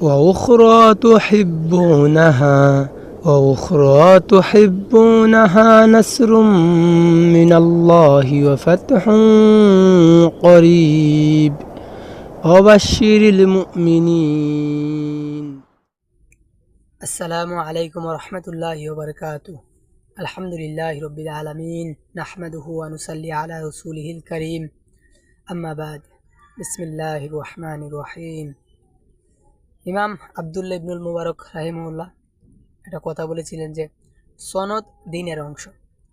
وأخرى تحبونها وأخرى تحبونها نصر من الله وفتح قريب. وبشر المؤمنين. السلام عليكم ورحمة الله وبركاته. الحمد لله رب العالمين نحمده ونصلي على رسوله الكريم. أما بعد بسم الله الرحمن الرحيم. ইমাম আবদুল্লাহ ইবনুল মুবারক রাহিমউল্লাহ একটা কথা বলেছিলেন যে সনদ দিনের অংশ,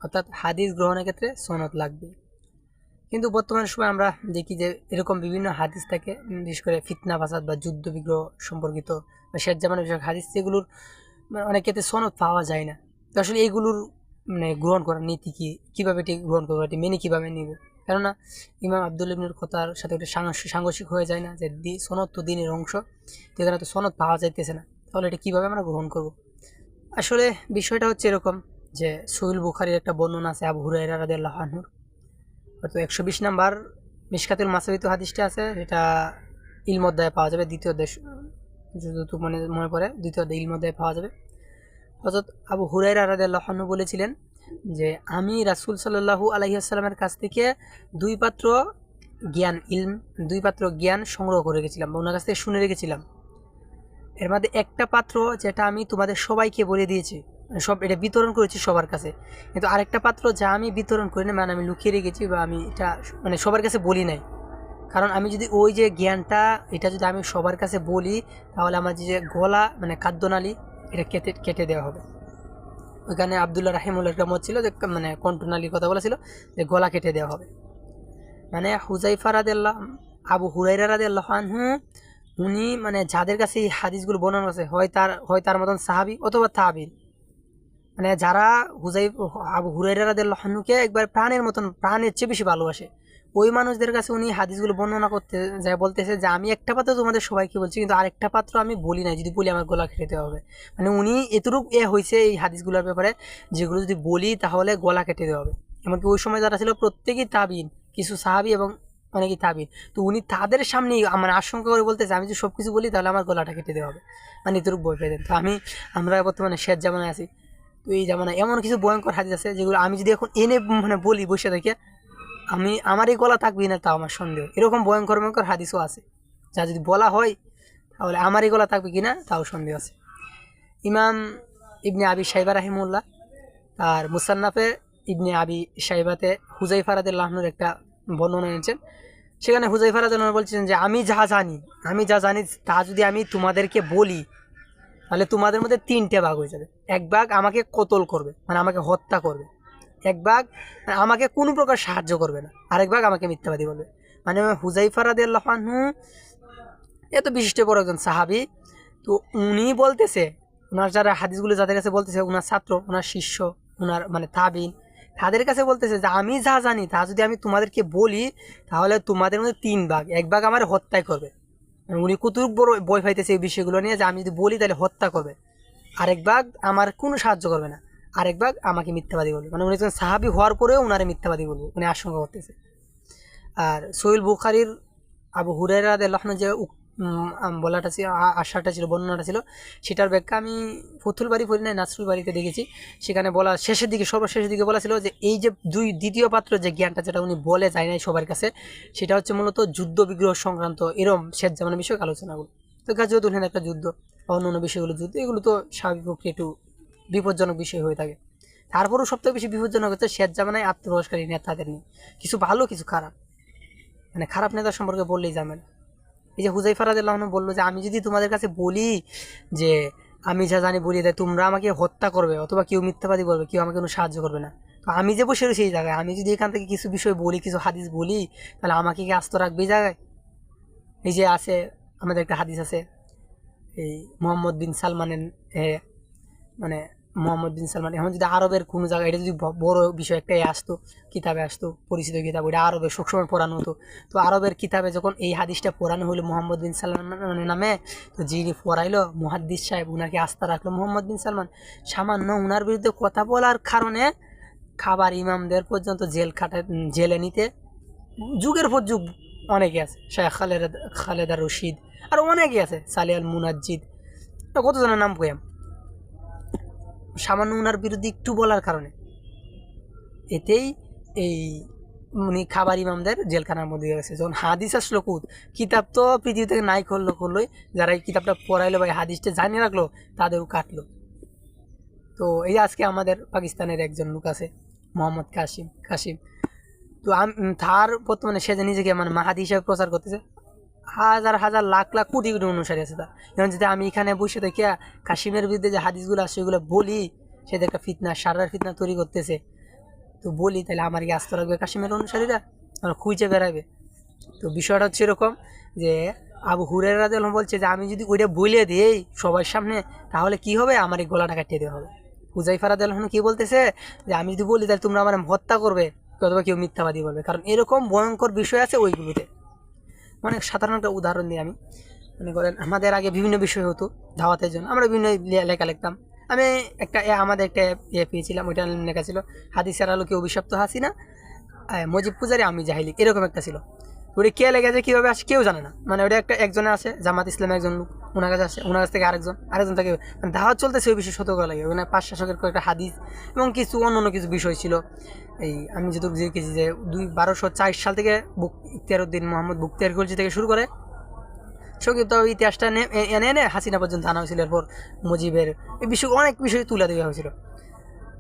অর্থাৎ হাদিস গ্রহণের ক্ষেত্রে সনদ লাগবে কিন্তু বর্তমান সময় আমরা দেখি যে এরকম বিভিন্ন হাদিস থাকে বিশেষ করে ফিতনা, ফাসাদ বা যুদ্ধ বিগ্রহ সম্পর্কিত বা শেষ জামানের বিষয়ক হাদিস যেগুলোর মানে অনেক ক্ষেত্রে সনদ পাওয়া যায় না। তো আসলে এইগুলোর মানে গ্রহণ করার নীতি কী? কীভাবে এটি গ্রহণ করব? এটি মেনে কীভাবে নিব? কেননা ইমাম আবদুল ইবনুর কথার সাথে একটা সাংঘর্ষিক হয়ে যায় না যে দি- সনদ তো দিনের অংশ, তো এখানে তো সনদ পাওয়া যাইতেছে না। তাহলে এটা কীভাবে আমরা গ্রহণ করব? আসলে বিষয়টা হচ্ছে এরকম যে সোহেল বুখারির একটা বর্ণনা আছে আবু হুরাইরা রাদিয়াল্লাহু আনহুর। হয়তো একশো বিশ নাম্বার মিশকাতুল মাসাবিত হাদিসটা আছে এটা ইলমদ্দায় পাওয়া যাবে, দ্বিতীয় দেশ, যতটুকু মনে মনে পড়ে, দ্বিতীয় ইলমদ্দায় পাওয়া যাবে। হজরত আবু হুরাইরা রাদিয়াল্লাহু আনহু বলেছিলেন যে আমি রাসূল সাল্লাল্লাহু আলাইহি আসসালামের কাছ থেকে দুই পাত্র জ্ঞান, ইলম, দুই পাত্র জ্ঞান সংগ্রহ করে গেছিলাম বা ওনার কাছ থেকে শুনে রেখেছিলাম। এর মধ্যে একটা পাত্র যেটা আমি তোমাদের সবাইকে বলে দিয়েছি মানে সব এটা বিতরণ করেছি সবার কাছে। কিন্তু আরেকটা পাত্র যা আমি বিতরণ করি না মানে আমি লুকিয়ে রেখেছি বা আমি এটা মানে সবার কাছে বলি নাই। কারণ আমি যদি ওই যে জ্ঞানটা, এটা যদি আমি সবার কাছে বলি, তাহলে আমার যে গলা মানে খাদ্যনালী, এটা কেটে কেটে দেওয়া হবে। ওইখানে আবদুল্লাহ রাহিমুল্লাহ একটা মত ছিল যে মানে কণ্ঠনালীর কথা বলা ছিল যে গলা কেটে দেওয়া হবে। মানে হুজাইফা রাদিয়াল্লাহ, আবু হুরাইরা রাদিয়াল্লাহু আনহু, উনি মানে যাদের কাছে এই হাদিসগুলো বর্ণনা আছে, হয় তার হয় তার মতন সাহাবি অথবা তাহাবির মানে যারা হুজাই আবু হুরাইরা রাদিয়াল্লাহু আনহুকে একবার প্রাণের মতন, প্রাণের চেয়ে বেশি ভালোবাসে। ওই মানুষদের কাছে উনি হাদিসগুলো বর্ণনা করতে যায়, বলতেছে যে, আমি একটা পাত্র তোমাদের সবাইকে বলছি, কিন্তু আরেকটা পাত্র আমি বলি না যদি বলি আমার গলা কেটে হবে। মানে উনি এতটুকু এ হয়েছে এই হাদিসগুলোর ব্যাপারে, যেগুলো যদি বলি তাহলে গলা কেটে দেওয়া হবে। এমনকি ওই সময় যারা ছিল প্রত্যেকেই তাবিন, কিছু সাহাবি এবং অনেকেই তাবিন। তো উনি তাদের সামনেই মানে আশঙ্কা করে বলতেছে, আমি যদি সব কিছু বলি তাহলে আমার গলাটা কেটে দেওয়া হবে। মানে এতটুকু বই পেয়ে দেন তো আমি, আমরা বর্তমানে শেষ জামানায় আছি। তো এই জামানায় এমন কিছু ভয়ঙ্কর হাদিস আছে, যেগুলো আমি যদি এখন এনে মানে বলি বসে থেকে আমি, আমারই গলা থাকবি না তাও আমার সন্দেহ। এরকম ভয়ঙ্কর ভয়ঙ্কর হাদিসও আছে। যা যদি বলা হয়, তাহলে আমারই গলা থাকবে কি না তাও সন্দেহ আছে। ইমাম ইবনে আবি সাইবা রাহিমুল্লাহ আর মুসান্নাফে ইবনে আবি সাইবাতে হুজাইফা লাহনুর একটা বর্ণনা এনেছেন। সেখানে হুজাইফা রাদিল্লাহ বলছেন যে, আমি যা জানি, আমি যা জানি, তা যদি আমি তোমাদেরকে বলি, তাহলে তোমাদের মধ্যে তিনটে ভাগ হয়ে যাবে। এক ভাগ আমাকে কতল করবে মানে আমাকে হত্যা করবে। এক ভাগ আমাকে কোনো প্রকার সাহায্য করবে না। আরেক ভাগ আমাকে মিথ্যাবাদী বলবে। মানে হুজাইফা রাদিয়াল্লাহু আনহু এত বিশিষ্ট বড় একজন সাহাবি, তো উনি বলতেছে ওনার যারা হাদিসগুলো যাদের কাছে বলতেছে ওনার ছাত্র ওনার শিষ্য ওনার মানে তাবিন, তাদের কাছে বলতেছে যে আমি যা জানি, তা যদি আমি তোমাদেরকে বলি, তাহলে তোমাদের মধ্যে তিন ভাগ, এক ভাগ আমার হত্যাই করবে। মানে উনি কতটুক বড় বই পাইতেছে এই বিষয়গুলো নিয়ে যে আমি যদি বলি তাহলে হত্যা করবে। আরেক ভাগ আমার কোনো সাহায্য করবে না। আরেক ভাগ আমাকে মিথ্যাবাদী বলবে। মানে উনি সাহাবি হওয়ার পরেও উনারে মিথ্যাবাদী বলবে। উনি আশঙ্কা করতেছে। আর সোহেল বুখারির আবু হুরাইরা লহন যে বলাটা ছিল আশাটা ছিল, বর্ণনাটা ছিল, সেটার ব্যাখ্যা আমি ফুতুল বাড়ি পড়ি নাই নাসরুল বাড়িতে দেখেছি। সেখানে বলা, শেষের দিকে, সর্বশেষের দিকে বলা ছিল যে এই যে দুই, দ্বিতীয় পাত্র যে জ্ঞানটা, যেটা উনি বলে যায় নাই সবার কাছে, সেটা হচ্ছে মূলত যুদ্ধ বিগ্রহ সংক্রান্ত এরম শেষ জামানের বিষয়ক আলোচনাগুলো। তো গাজীয় তুলছেন একটা যুদ্ধ অন্য অন্য বিষয়গুলো যুদ্ধ, এগুলো তো স্বাভাবিক একটু বিপজ্জনক বিষয় হয়ে থাকে। তারপরেও সবথেকে বেশি বিপজ্জনক হচ্ছে শেষ জামানায় আত্মপ্রকাশকারী নেতাদের নিয়ে। কিছু ভালো, কিছু খারাপ। মানে খারাপ নেতা সম্পর্কে বললেই যাবেন এই যে হুজাইফা রাদিয়াল্লাহু আনহু বলল যে, আমি যদি তোমাদের কাছে বলি যে, আমি যা জানি বলি দেয়, তোমরা আমাকে হত্যা করবে অথবা কেউ মিথ্যাবাদী বলবে, কেউ আমাকে কোনো সাহায্য করবে না। তো আমি যে বসে রয়েছি এই জায়গায়, আমি যদি এখান থেকে কিছু বিষয় বলি, কিছু হাদিস বলি, তাহলে আমাকে কি আস্ত রাখবে এই জায়গায়? এই যে আছে, আমাদের একটা হাদিস আছে, এই মোহাম্মদ বিন সালমানের মানে মোহাম্মদ বিন সালমান। এখন যদি আরবের কোনো জায়গায়, এটা যদি বড় বিষয় একটাই আসতো, কিতাবে আসতো, পরিচিত কিতাব, ওইটা আরবে সবসময় পড়ানো হতো। তো আরবের কিতাবে যখন এই হাদিসটা পড়ানো হলো মোহাম্মদ বিন সালমান মানে নামে, তো যিনি পড়াইলো মুহাদ্দিস সাহেব, উনাকে আস্থা রাখল মোহাম্মদ বিন সালমান। সামান্য উনার বিরুদ্ধে কথা বলার কারণে খাবার ইমামদের পর্যন্ত জেল খাটা জেলে নিতে যুগের পর যুগ অনেকে আছে। শেখ খালেদা খালেদা রশিদ, আর অনেকেই আছে সালিয়াল মুনাজ্জিদ। কতজনের নাম কয়াম সামান্য ওনার বিরুদ্ধে একটু বলার কারণে। এতেই এই উনি খাবার ইমামদের জেলখানার মধ্যে গেছে। যখন হাদিস আসলো কুদ কিতাব তো পৃথিবী থেকে নাই করল করলোই। যারা এই কিতাবটা পড়াইলো বা হাদিসটা জানিয়ে রাখল, তাদেরও কাটলো। তো এই আজকে আমাদের পাকিস্তানের একজন লোক আছে, মোহাম্মদ কাশিম কাশিম তো তার বর্তমানে সে যে নিজেকে মানে মাহাদি হিসাবে প্রচার করতেছে হাজার হাজার লাখ লাখ কোটি কোটি অনুসারী আছে তার যেমন যদি আমি এখানে বসে থেকে কাশিমের বিরুদ্ধে যে হাদিসগুলো আছে সেগুলো বলি সেটা একটা ফিতনা, সারার ফিতনা তৈরি করতেছে। তো বলি, তাহলে আমার কি আস্ত রাখবে কাশিমের অনুসারীরা? আমার খুঁজে বেড়াবে। তো বিষয়টা হচ্ছে এরকম যে, আবু হুরের রাজা বলছে যে, আমি যদি ওইটা বলে দিই সবার সামনে, তাহলে কি হবে? আমার এই গলাটা কাটিয়ে দেওয়া হবে। হুজাইফা রাজা কি বলতেছে? যে, আমি যদি বলি, তাহলে তোমরা আমার হত্যা করবে, অথবা কেউ মিথ্যাবাদী বলবে। কারণ এরকম ভয়ঙ্কর বিষয় আছে ওইগুলোতে। অনেক সাধারণ একটা উদাহরণ দিই আমি। মনে করেন, আমাদের আগে বিভিন্ন বিষয় হতো ধাওয়াতের জন্য। আমরা বিভিন্ন লেখা লিখতাম। আমি একটা আমাদের একটা ইয়ে পেয়েছিলাম, ওইটা লেখা ছিল, হাদিসের আলোকে অভিশপ্ত হাসিনা মজিব পূজারি, আমি জাহিলি, এরকম একটা ছিল। ওটা কে লেগেছে কীভাবে আসে কেউ জানে না। মানে ওটা একটা একজনে আছে, জামাত ইসলাম একজন লোক, ওনার কাছে আসে, ওনার কাছ থেকে আরেকজন আরেকজন থেকে মানে দাওয়াত চলতেছে ওই বিষয়ে সতর্ক লাগে। ওখানে পাঁচ শাসকের কয়েকটা হাদিস এবং কিছু অন্য অন্য কিছু বিষয় ছিল। এই আমি যেহেতু দেখেছি যে দুই বারোশো চার সাল থেকে বুক ইখতিয়ারউদ্দিন মোহাম্মদ বুখতিয়ার খলজি থেকে শুরু করে। সংক্ষিপ্ত ইতিহাসটা এনে এনে হাসিনা পর্যন্ত আনা হয়েছিল। এরপর মুজিবের এই বিষয় অনেক বিষয় তুলে দেওয়া হয়েছিল।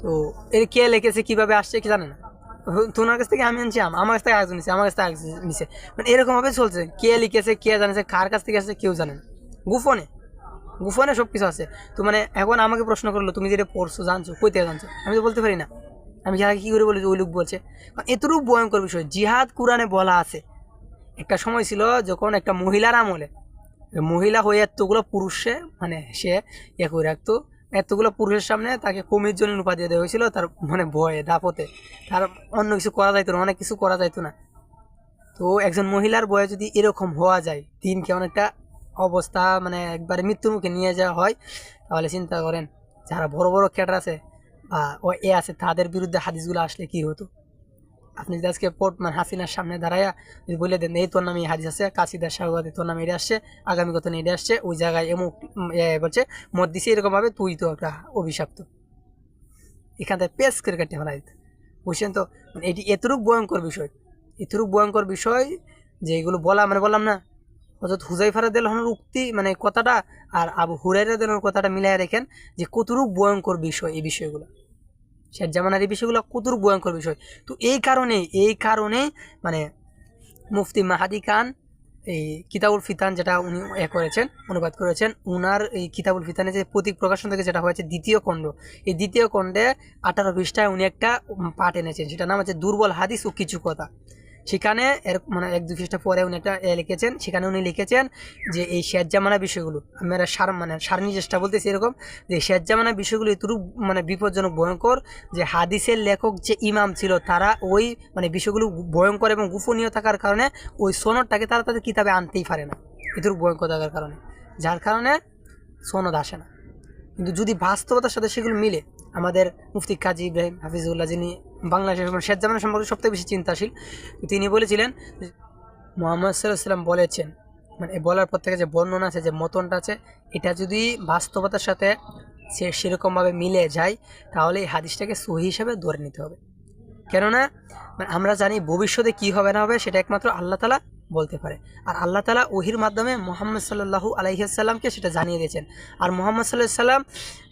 তো এর কে লিখেছে কীভাবে আসছে কি জানে না। হ- তো ওনার কাছ থেকে আমি আনছি আমার কাছ থেকে আরেকজন নিছে, আমার কাছ থেকে আরেকজন নিছে। মানে এরকমভাবে চলছে, কে লিখেছে, কে জানেছে, কার কাছ থেকে আসছে কেউ জানে না। গোপনে সব কিছু আছে। তো মানে এখন আমাকে প্রশ্ন করল, তুমি যেটা পড়ছো, জানছো, কই থেকে জানছো? আমি তো বলতে পারি না। আমি যারা কী করে বলি ওই লোক বলছে। কারণ এতটুকু ভয়ঙ্কর বিষয়, জিহাদ কোরআনে বলা আছে। একটা সময় ছিল যখন একটা মহিলার আমলে, মহিলা হয়ে এতগুলো পুরুষে মানে সে ইয়ে করে রাখতো এতগুলো পুরুষের সামনে তাকে কুমির জন্য উপাধি দেওয়া হয়েছিল, তার মানে ভয়ে দাপতে তার অন্য কিছু করা যাইতো না, অনেক কিছু করা যাইতো না। তো একজন মহিলার বয়ে যদি এরকম হওয়া যায়, দিনকে অনেকটা অবস্থা মানে একবারে মৃত্যুর মুখে নিয়ে যাওয়া হয়, তাহলে চিন্তা করেন, যারা বড় বড় ক্যাটার আছে বা ও এ আছে, তাদের বিরুদ্ধে হাদিসগুলো আসলে কি হতো? আপনি যদি আজকে পোর্ট মানে হাসিনার সামনে দাঁড়াইয়া যদি বলে দেন এই তোর নামে হাদিস আছে কাশিদার শাহবাদে তোর নামে এটা আসছে আগামী কত এটা আসছে ওই জায়গায় এমুক উম, এ বলছে মত দিছে এরকমভাবে তুই তো একটা অভিশাপ্ত। এখান থেকে পেস করে কাটিয়ে ফেলা দিত। বুঝছেন তো? মানে এটি এতটুক ভয়ঙ্কর বিষয় এতটুক ভয়ঙ্কর বিষয় যে এগুলো বলা মানে বললাম না অর্থাৎ হুজাইফারা দেলহনের উক্তি মানে কথাটা আর আবু হুরাইরা দেলহনের কথাটা মিলাই রেখেন যে কতটুক ভয়ঙ্কর বিষয় এই বিষয়গুলো। শেখ জামানার এই বিষয়গুলো কতুর ভয়ঙ্কর বিষয়। তো এই কারণে এই কারণে মানে মুফতি মাহাদি খান এই কিতাবুল ফিতান যেটা উনি এ করেছেন, অনুবাদ করেছেন, উনার এই কিতাবুল ফিতানের যে প্রতীক প্রকাশন থেকে যেটা হয়েছে দ্বিতীয় খণ্ড, এই দ্বিতীয় খণ্ডে আঠারো পৃষ্ঠায় উনি একটা পাঠ এনেছেন সেটা নাম হচ্ছে দুর্বল হাদিস ও কিছু কথা। সেখানে এর মানে এক, দুই পৃষ্ঠা পরে উনি একটা এ লিখেছেন, সেখানে উনি লিখেছেন যে এই শেয়ার জামানা বিষয়গুলো আমরা সার মানে সারনি চেষ্টা বলতেছি এরকম, যে শেয়ার জামানা বিষয়গুলো এতটুকু মানে বিপজ্জনক, ভয়ঙ্কর, যে হাদিসের লেখক যে ইমাম ছিল, তারা ওই মানে বিষয়গুলো ভয়ঙ্কর এবং গোপনীয় থাকার কারণে ওই সনদটাকে তারা তাদের কিতাবে আনতেই পারে না, এতটুকু ভয়ঙ্কর থাকার কারণে। যার কারণে সনদ আসে না। কিন্তু যদি বাস্তবতার সাথে সেগুলো মিলে আমাদের মুফতি কাজী ইব্রাহিম হাফিজুল্লাহ, যিনি বাংলাদেশের শেখ জামানের সম্পর্কে সবথেকে বেশি চিন্তাশীল, তিনি বলেছিলেন মোহাম্মদ সাল্লাম বলেছেন মানে বলার পর থেকে যে বর্ণনা আছে, যে মতনটা আছে, এটা যদি বাস্তবতার সাথে সে সেরকমভাবে মিলে যায়, তাহলে এই হাদিসটাকে সহি হিসাবে ধরে নিতে হবে। কেননা মানে আমরা জানি ভবিষ্যতে কি হবে না হবে, সেটা একমাত্র আল্লাহ তালা বলতে পারে। আর আল্লাহ তালা ওহির মাধ্যমে মোহাম্মদ সাল্লাহু আলাইসাল্লামকে সেটা জানিয়ে দিয়েছেন। আর মোহাম্মদ সাল্লাহ সাল্লাম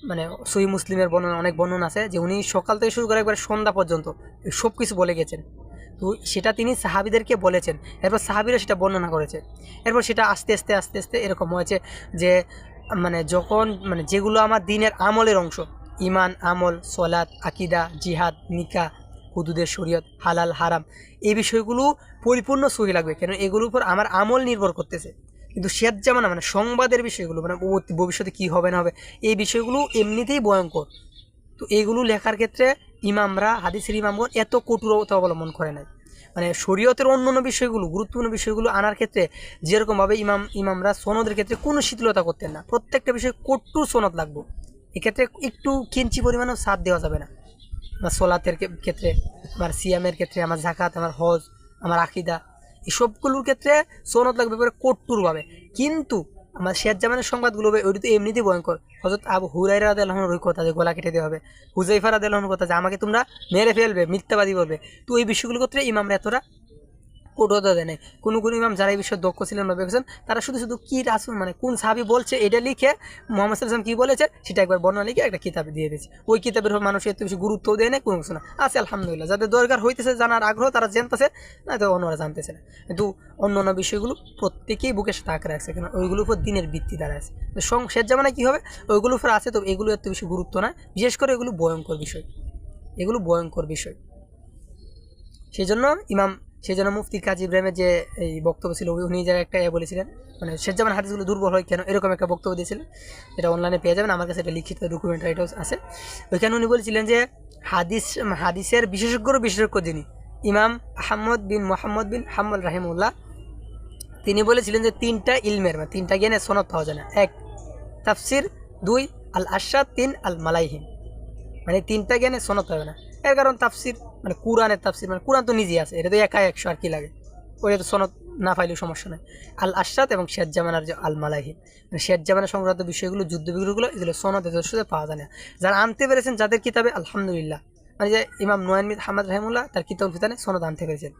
মানে সহি মুসলিমের বর্ণনা, অনেক বর্ণনা আছে যে উনি সকাল থেকে শুরু করে একবার সন্ধ্যা পর্যন্ত সব কিছু বলে গেছেন। তো সেটা তিনি সাহাবিদেরকে বলেছেন। এরপর সাহাবিরা সেটা বর্ণনা করেছে। এরপর সেটা আস্তে আস্তে আস্তে আস্তে এরকম হয়েছে যে মানে যখন মানে যেগুলো আমার দিনের আমলের অংশ ইমান আমল, সলাৎ, আকিদা, জিহাদ নিকা হুদুদের শরীয়ত, হালাল, হারাম, এই বিষয়গুলো পরিপূর্ণ সহি লাগবে। কেন এগুলোর উপর আমার আমল নির্ভর করতেছে। কিন্তু শেষ জামানা মানে সংবাদের বিষয়গুলো মানে ভবিষ্যতে কী হবে না হবে, এই বিষয়গুলো এমনিতেই ভয়ঙ্কর। তো এইগুলো লেখার ক্ষেত্রে ইমামরা, হাদিসের ইমামগণ এত কঠোরতা অবলম্বন করে নাই। মানে শরীয়তের অন্য অন্য বিষয়গুলো, গুরুত্বপূর্ণ বিষয়গুলো আনার ক্ষেত্রে যেরকমভাবে ইমাম, ইমামরা সনদের ক্ষেত্রে কোনো শিথিলতা করতেন না। প্রত্যেকটা বিষয়ে কট্টু সনদ লাগবে। এক্ষেত্রে একটু কিঞ্চি পরিমাণেও সাথ দেওয়া যাবে না। আমার সোলাতের ক্ষেত্রে, আমার সিয়ামের ক্ষেত্রে, আমার জাকাত আমার হজ আমার আকিদা। এই সবগুলোর ক্ষেত্রে সনদ লাগবে পরে কট্টুরভাবে কিন্তু আমার শেয়ার জামানের সংবাদগুলো হবে ওইটি তো এমনিতেই ভয়ঙ্কর। হজরত আবু হুরাইরা আলহন ওই কথা যে গলা কেটে দেওয়া হবে। হুজাইফার আদালহের কথা যে আমাকে তোমরা মেরে ফেলবে, মিথ্যাবাদী বলবে। তো এই বিষয়গুলোর ক্ষেত্রে ইমামরা এতটা কঠোরতা দেয় নাই। কোনো কোনো ইমাম যারা এই বিষয়ে দক্ষ ছিলেন বা ভেবেছেন তারা শুধু শুধু কী রাসুল মানে কোন সাহাবি বলছে এটা লিখে মোহাম্মদ সাল্লাম কী বলেছে? সেটা একবার বর্ণনা লিখে একটা কিতাবে দিয়ে দিয়েছে। ওই কিতাবের মানুষ এত বেশি গুরুত্ব দেয় না কোনো কিছু না। আছে, আলহামদুলিল্লাহ। যাদের দরকার হইতেছে, জানার আগ্রহ, তারা জানতেছে না তো অন্যরা জানতেছে না। কিন্তু অন্য অন্য বিষয়গুলো প্রত্যেকেই সাথে আঁকড়ে রাখছে কেন? ওইগুলোর উপর দিনের ভিত্তি দ্বারা আছে। সং শেষ জামানায় কী হবে? ওইগুলোর উপর আছে, তো এগুলো এত বেশি গুরুত্ব না। বিশেষ করে এগুলো ভয়ঙ্কর বিষয়। এগুলো ভয়ঙ্কর বিষয়। সেই জন্য ইমাম সেই জন্য মুফতি কাজী ইব্রাহিমের যে এই বক্তব্য ছিল, উনি- জায়গায় একটা বলেছিলেন মানে শেষ জামান হাদিসগুলো দুর্বল হয় কেন? এরকম একটা বক্তব্য দিয়েছিলেন এটা অনলাইনে পেয়ে যাবেন, আমার কাছে এটা লিখিত ডকুমেন্ট এটাও আছে। ওইখানে উনি বলেছিলেন যে, হাদিস, হাদিসের বিশেষজ্ঞর বিশেষজ্ঞ যিনি, ইমাম আহমদ বিন মোহাম্মদ বিন হাম্মদ রাহিমুল্লাহ, তিনি বলেছিলেন যে তিনটা ইলমের মানে তিনটা জ্ঞানে সনদ পাওয়া যায় না। এক, তাফসির, দুই আল আশাদ তিন আল মালাইহিম মানে তিনটা জ্ঞানে সনদ হবে না। এর কারণ তাফসির মানে কোরআনের তাফসির মানে কোরআন তো নিজেই আছে, এটা তো একা একশো আর কি লাগে। ওইটা তো সনদ না পাইলেও সমস্যা নেই। আল আশাদ এবং শেখ জামানার যে আল মালাহি মানে শেখ জামানের সংক্রান্ত বিষয়গুলো যুদ্ধ বিগ্রহগুলো এগুলো সনদ এদের সাথে পাওয়া যায় না। যারা আনতে পেরেছেন যাদের কিতাবে, আলহামদুলিল্লাহ। মানে যে ইমাম নোয়ান মিদ হামাদ রহমুল্লাহ, তার কিতাব ফিতানে সনদ আনতে পেরেছেন।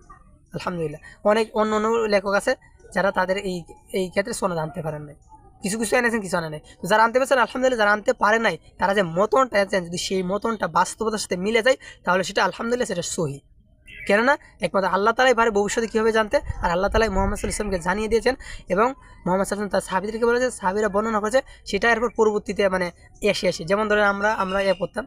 আলহামদুলিল্লাহ। অনেক অন্য অন্য লেখক আছে যারা তাদের এই এই ক্ষেত্রে সনদ আনতে পারেন নাই। কিছু কিছু এনেছেন, কিছু আনে নাই। যারা আনতে পেরেছেন, আলহামদুলিল্লাহ, যারা আনতে পারে নাই, তারা যে মতনটা এনেছেন, যদি সেই মতনটা বাস্তবতার সাথে মিলে যায়, তাহলে সেটা আলহামদুলিল্লাহ সেটা সহি। কেননা, একমাত্র আল্লাহ তালাই পারে ভবিষ্যতে কীভাবে জানতে, আর আল্লাহ তালাই মোহাম্মদ ইসলামকে জানিয়ে দিয়েছেন, এবং মোহাম্মদ সাল্লাম তার সাহাবিদেরকে বলেছে সাহাবিরা বর্ণনা করেছে, সেটা এরপর পরবর্তীতে মানে এসে আসে যেমন ধরেন আমরা আমরা এ পড়তাম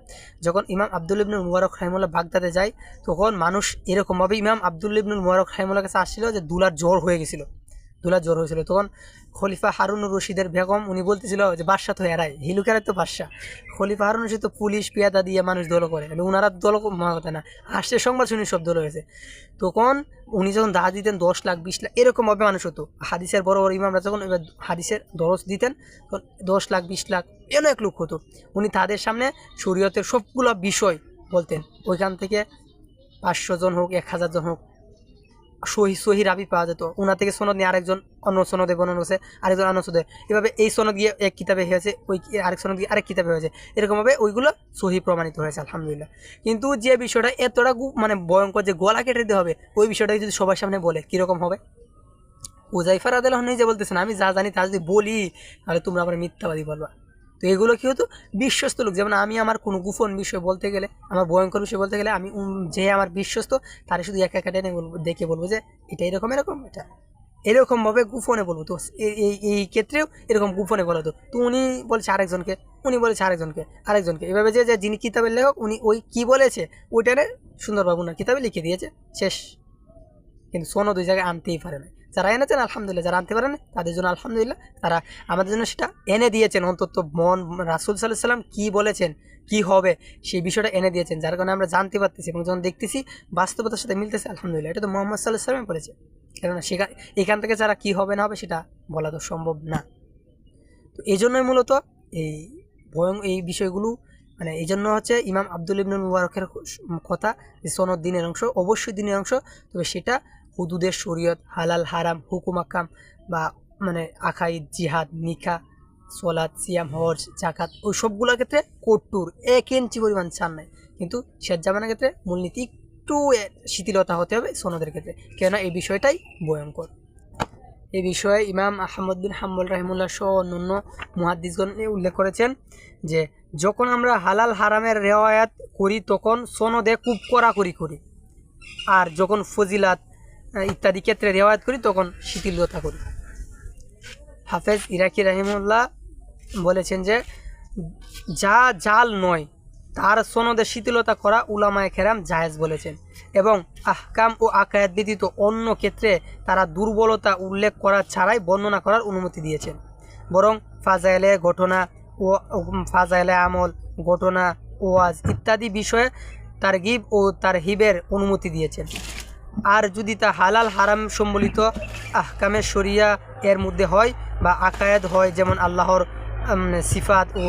যখন ইমাম আব্দুল ইবনুল মুবারক রাহিমুল্লাহ বাগদাদে যায়, তখন মানুষ এরকমভাবে ইমাম আব্দুল ইবনুল মুবারক রাহিমুল্লাহ কাছে আসছিল যে দুলার জ্বর হয়ে গেছিল। দুলার জ্বর হয়েছিল। তখন খলিফা হারুনুর রশিদের বেগম উনি বলতেছিল যে বাদশা তো এরাই হিলুকের তো বাদশা খলিফা হারুন রশিদ তো পুলিশ, পিয়াদা দিয়ে মানুষ দল করে। কিন্তু ওনারা দল মনে কথা না। আসছে সংবাদ শুনি সব দল হয়েছে। তখন উনি যখন দাহ দিতেন, দশ লাখ, বিশ লাখ এরকমভাবে মানুষ হতো। হাদিসের বড় বড় ইমামরা যখন হাদিসের দরস দিতেন, তখন দশ লাখ, বিশ লাখ, এন এক লোক হতো। উনি তাদের সামনে শরীয়তের সবগুলো বিষয় বলতেন। ওইখান থেকে পাঁচশো জন হোক, এক হাজার জন হোক সহি সহি রাবি পাওয়া যেত। ওনার থেকে সনদ নিয়ে আরেকজন অন্য সনদে বর্ণনা করছে আরেকজন অন্য সনদে। এভাবে এই সনদ গিয়ে এক কিতাবে হয়েছে, ওই আরেক সনদ গিয়ে আরেক কিতাবে হয়েছে। এরকমভাবে ওইগুলো সহি প্রমাণিত হয়েছে, আলহামদুলিল্লাহ। কিন্তু যে বিষয়টা এতটা মানে ভয়ঙ্কর যে গলা কেটে দিতে হবে, ওই বিষয়টা যদি সবার সামনে বলে, কীরকম হবে? উজাইফার আদাল নিজে বলতেছেন, আমি যা জানি তা যদি বলি, তাহলে তোমরা আবার মিথ্যাবাদী বলবা। তো এগুলো কি হতো? বিশ্বস্ত লোক। যেমন আমি আমার কোনো গোপন বিষয় বলতে গেলে, আমার ভয়ঙ্কর বিষয় বলতে গেলে আমি যে আমার বিশ্বস্ত, তারে শুধু এক একা টেনে বলব দেখে বলব যে, এটা এরকম এরকম, এটা। এরকমভাবে গোপনে বলব। তো এই- এই ক্ষেত্রেও এরকম গোপনে বলা হতো। তো উনি বলছে আরেকজনকে, উনি বলেছে আরেকজনকে আরেকজনকে। এভাবে যে যে, যিনি কিতাবের লেখক, উনি ওই কি বলেছে, ওইটারে সুন্দরবাবু না কিতাবে লিখে দিয়েছে। শেষ। কিন্তু সোনো দুই জায়গায় আনতেই পারে না। যারা এনেছেন, আলহামদুলিল্লাহ। যারা আনতে পারেন তাদের জন্য আলহামদুলিল্লাহ। তারা আমাদের জন্য সেটা এনে দিয়েছেন। অন্তত মন, রাসুল সাল্লাহ সাল্লাম কী বলেছেন, কি হবে, সেই বিষয়টা এনে দিয়েছেন। যার কারণে আমরা জানতে পারতেছি এবং যখন দেখতেছি বাস্তবতার সাথে মিলতেছে, আলহামদুলিল্লাহ। এটা তো মোহাম্মদ সাল্লাহ সাল্লামে বলেছে। কেননা সেখান এখান থেকে যারা কী হবে না হবে সেটা বলা তো সম্ভব না। তো এই জন্যই মূলত এই ভয়ং, এই বিষয়গুলো মানে এই জন্য হচ্ছে ইমাম আব্দুল ইবনুল মুবারকের কথা সনদ দিনের অংশ, অবশ্যই দিনের অংশ। তবে সেটা হুদুদের শরীয়ত, হালাল, হারাম, হুকুম আকাম বা মানে আখাই জিহাদ নিকা সলাদ সিয়াম, হজ জাকাত ওই সবগুলোর ক্ষেত্রে কট্টুর এক ইঞ্চি পরিমাণ চান নাই। কিন্তু শেষ জামানের ক্ষেত্রে মূলনীতি একটু শিথিলতা হতে হবে সনদের ক্ষেত্রে। কেননা এই বিষয়টাই ভয়ঙ্কর। এই বিষয়ে ইমাম আহমদ বিন হাম্বল রাহিমুল্লাহ সহ অন্যান্য মুহাদ্দিসগণ উল্লেখ করেছেন যে, যখন আমরা হালাল, হারামের রেওয়ায়াত করি তখন সনদে খুব কড়াকড়ি করি। আর যখন ফজিলাত ইত্যাদি ক্ষেত্রে রেওয়ায়ত করি, তখন শিথিলতা করি। হাফেজ ইরাকি রাহিমুল্লাহ বলেছেন যে, যা জাল নয়, তার সনদে শিথিলতা করা উলামায়ে খেরাম জায়েজ বলেছেন এবং আহকাম ও আকায়াত ব্যতীত অন্য ক্ষেত্রে তারা দুর্বলতা উল্লেখ করা ছাড়াই বর্ণনা করার অনুমতি দিয়েছেন। বরং ফাজাইলে ঘটনা ও ফাজাইলে আমল, ঘটনা, ওয়াজ ইত্যাদি বিষয়ে তার গিব ও তার হিবের অনুমতি দিয়েছেন। আর যদি তা হালাল, হারাম সম্বলিত আহকামে শরিয়া এর মধ্যে হয় বা আকায়াত হয়, যেমন আল্লাহর সিফাত ও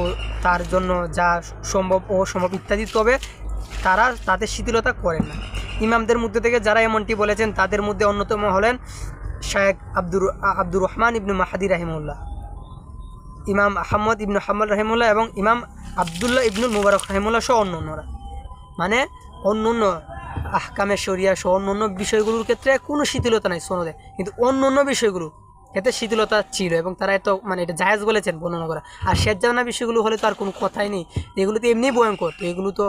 তার জন্য যা সম্ভব ও সম্ভব ইত্যাদি, তবে তারা তাদের শিথিলতা করেন না। ইমামদের মধ্যে থেকে যারা এমনটি বলেছেন, তাদের মধ্যে অন্যতম হলেন শায়েখ আব্দুর আব্দুর রহমান ইবনু মাহাদি রাহিমুল্লাহ ইমাম আহমদ ইবনু হাম্মদ রহিমুল্লাহ এবং ইমাম আবদুল্লাহ ইবনুল মুবারক রহিমুল্লাহ সহ অন্য অন্যরা মানে অন্য অন্য আহকামের শরিয়া সহ অন্য অন্য বিষয়গুলোর ক্ষেত্রে কোনো শিথিলতা নাই সনদে। কিন্তু অন্য অন্য বিষয়গুলো, এতে শিথিলতা ছিল এবং তারা এত মানে এটা জায়েজ বলেছেন বর্ণনা করা। আর শেষ জানা বিষয়গুলো হলে তো আর কোনো কথাই নেই। এগুলো তো এমনি ভয়ঙ্কর। তো এগুলো তো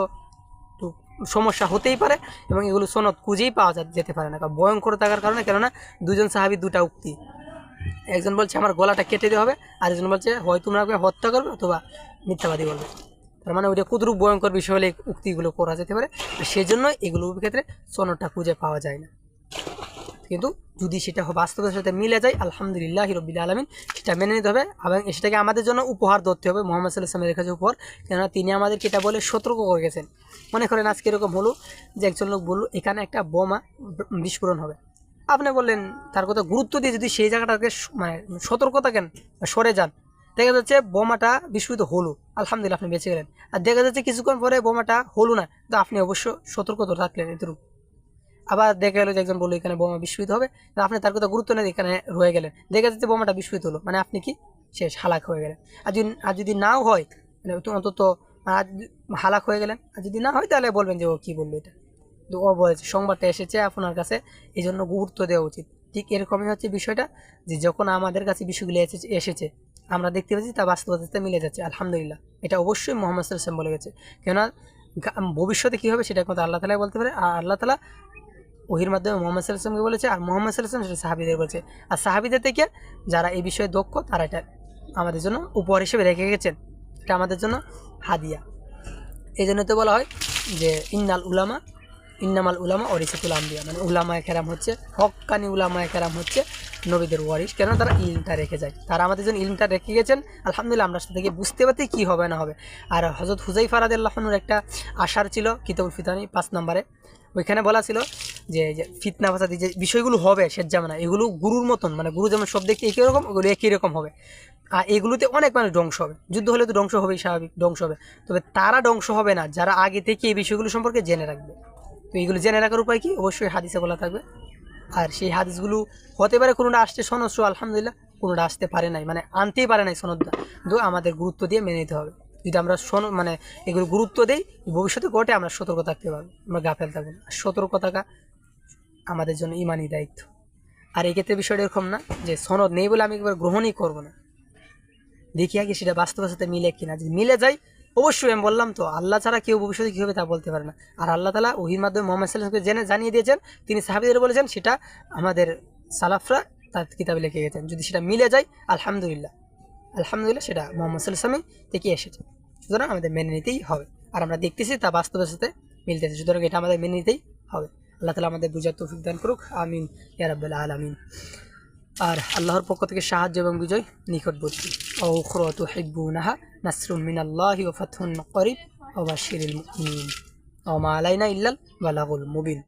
সমস্যা হতেই পারে এবং এগুলো সনদ খুঁজেই পাওয়া যেতে পারে না। কারণ ভয়ঙ্কর থাকার কারণে? কেননা দুজন সাহাবি দুটা উক্তি। একজন বলছে, আমার গলাটা কেটে দেওয়া হবে। আর একজন বলছে, হয় তোমরা হত্যা করবে অথবা মিথ্যাবাদী বলবে। তার মানে ওইটা কুদরূপ ভয়ঙ্কর বিষয় হলে উক্তিগুলো করা যেতে পারে? সেজন্য এগুলোর ক্ষেত্রে সনদটা খুঁজে পাওয়া যায় না। কিন্তু যদি সেটা বাস্তবের সাথে মিলে যায়, আলহামদুলিল্লাহ রবিল আলমিন, সেটা মেনে নিতে হবে এবং সেটাকে আমাদের জন্য উপহার ধরতে হবে। মোহাম্মদ সাল্লাহ সাল্লামের কাছে উপহার। কেননা তিনি আমাদেরকে এটা বলে সতর্ক করে গেছেন। মনে করেন আজকে এরকম হলো যে একজন লোক বলল, এখানে একটা বোমা বিস্ফোরণ হবে। আপনি বললেন, তার কথা গুরুত্ব দিয়ে যদি সেই জায়গাটাকে মানে সতর্ক থাকেন বা সরে যান। দেখা যাচ্ছে বোমাটা বিস্ফোরিত হলো। আলহামদুলিল্লাহ আপনি বেঁচে গেলেন। আর দেখা যাচ্ছে কিছুক্ষণ পরে বোমাটা হলো না। তো আপনি অবশ্য সতর্ক তো থাকলেন এতটুকু। আবার দেখা গেলো যে একজন বলল, এখানে বোমা বিস্ফোরিত হবে। আপনি তার কথা গুরুত্ব নেই এখানে রয়ে গেলেন। দেখা যাচ্ছে বোমাটা বিস্ফোরিত হলো। মানে আপনি কি? শেষ হালাক হয়ে গেলেন। আর যদি আর যদি নাও হয় মানে অন্তত হালাক হয়ে গেলেন। আর যদি না হয়, তাহলে বলবেন যে ও কী বলল এটা? ও বলেছে, সংবাদটা এসেছে আপনার কাছে। এই জন্য গুরুত্ব দেওয়া উচিত। ঠিক এরকমই হচ্ছে বিষয়টা, যে যখন আমাদের কাছে বিষয়গুলো এসেছে আমরা দেখতে পাচ্ছি তা বাস্তবতার সাথে মিলে যাচ্ছে, আলহামদুলিল্লাহ। এটা অবশ্যই মোহাম্মদ সাল্লাম বলে গেছে। কেননা ভবিষ্যতে কী হবে সেটা কিন্তু আল্লাহ তালাই বলতে পারে, আর আল্লাহ তালা ওহির মাধ্যমে মোহাম্মদ সাল্লামকে বলেছে, আর মোহাম্মদ সাল্লাম সেটা সাহাবিদের বলেছে। আর সাহাবিদের থেকে যারা এই বিষয়ে দক্ষ, তারা এটা আমাদের জন্য উপহার হিসেবে রেখে গেছেন। এটা আমাদের জন্য হাদিয়া। এই জন্য তো বলা হয় যে, ইন্নাল উলামা, ইন্নামাল উলামা অরিসাতুল আম্বিয়া। মানে উলামায় কেরাম হচ্ছে হক্কানি উলামায় কেরাম হচ্ছে নবীদের ওয়ারিস কেন তারা ইলমটা রেখে যায়। তারা আমাদের জন্য ইলমটা রেখে গেছেন, আলহামদুলিল্লাহ আমরা সেটা থেকে বুঝতে পারতে কী হবে না হবে। আর হজরত হুজাই ফারাদ আল্লাহনুর একটা আশার ছিল কিতাবুল ফিতানি পাঁচ নম্বরে। ওইখানে বলা ছিল যে ফিতনা ফাসাদি যে বিষয়গুলো হবে শেষ জামানা, এগুলো গুরুর মতন মানে গুরু যেমন সব দেখতে একই রকম, ওগুলো একই রকম হবে। আর এগুলোতে অনেক মানুষ ধ্বংস হবে। যুদ্ধ হলে তো ধ্বংস হবেই, স্বাভাবিক, ধ্বংস হবে। তবে তারা ধ্বংস হবে না, যারা আগে থেকে এই বিষয়গুলো সম্পর্কে জেনে রাখবে। তো এইগুলো জেনে রাখার উপায় কি? অবশ্যই হাদিসে বলা থাকবে। আর সেই হাদিসগুলো হতে পারে কোনোটা আসছে সনস্র আলহামদুলিল্লাহ কোনোটা আসতে পারে নাই মানে আনতেই পারে নাই সনদটা। কিন্তু আমাদের গুরুত্ব দিয়ে মেনে নিতে হবে। যদি আমরা সন মানে এগুলো গুরুত্ব দিই, ভবিষ্যতে ঘটে আমরা সতর্ক থাকতে পারব, আমরা গাফেল থাকব আর সতর্ক থাকা আমাদের জন্য ইমানই দায়িত্ব। আর এই ক্ষেত্রে বিষয়টা এরকম না যে সনদ নেই বলে আমি একবার গ্রহণই করব না। দেখি আগে সেটা বাস্তবের সাথে মিলে কিনা। যদি মিলে যায় অবশ্যই আমি বললাম তো, আল্লাহ ছাড়া কেউ ভবিষ্যতে কী হবে তা বলতে পারে না। আর আল্লাহ তালা ওহির মাধ্যমে মোহাম্মদ সাল্লামকে জেনে জানিয়ে দিয়েছেন, তিনি সাহাবিদের বলেছেন সেটা আমাদের সালাফরা তার কিতাবে লিখে গেছেন। যদি সেটা মিলে যায়, আলহামদুলিল্লাহ। আলহামদুলিল্লাহ সেটা মোহাম্মদ সাল্লামই থেকে এসেছে। সুতরাং আমাদের মেনে নিতেই হবে। আর আমরা দেখতেছি তা বাস্তবের সাথে মিলতেছে সুতরাং এটা আমাদের মেনে নিতেই হবে। আল্লাহ তালা আমাদের বুঝার তৌফিক দান করুক। আমিন। ইয়ারাবুল্লাহ আলমিন। আর আল্লাহর পক্ষ থেকে সাহায্য এবং বিজয় নিকটবর্তী। অখরত হিব্বুনাহা নাসরুল মিনাল্লাহি ওয়া ফাতহুন করিব ওয়া বাশিরিল মুমিনিন। ওয়া মা আলাইনা ইল্লাল বালাগুল মুবিন।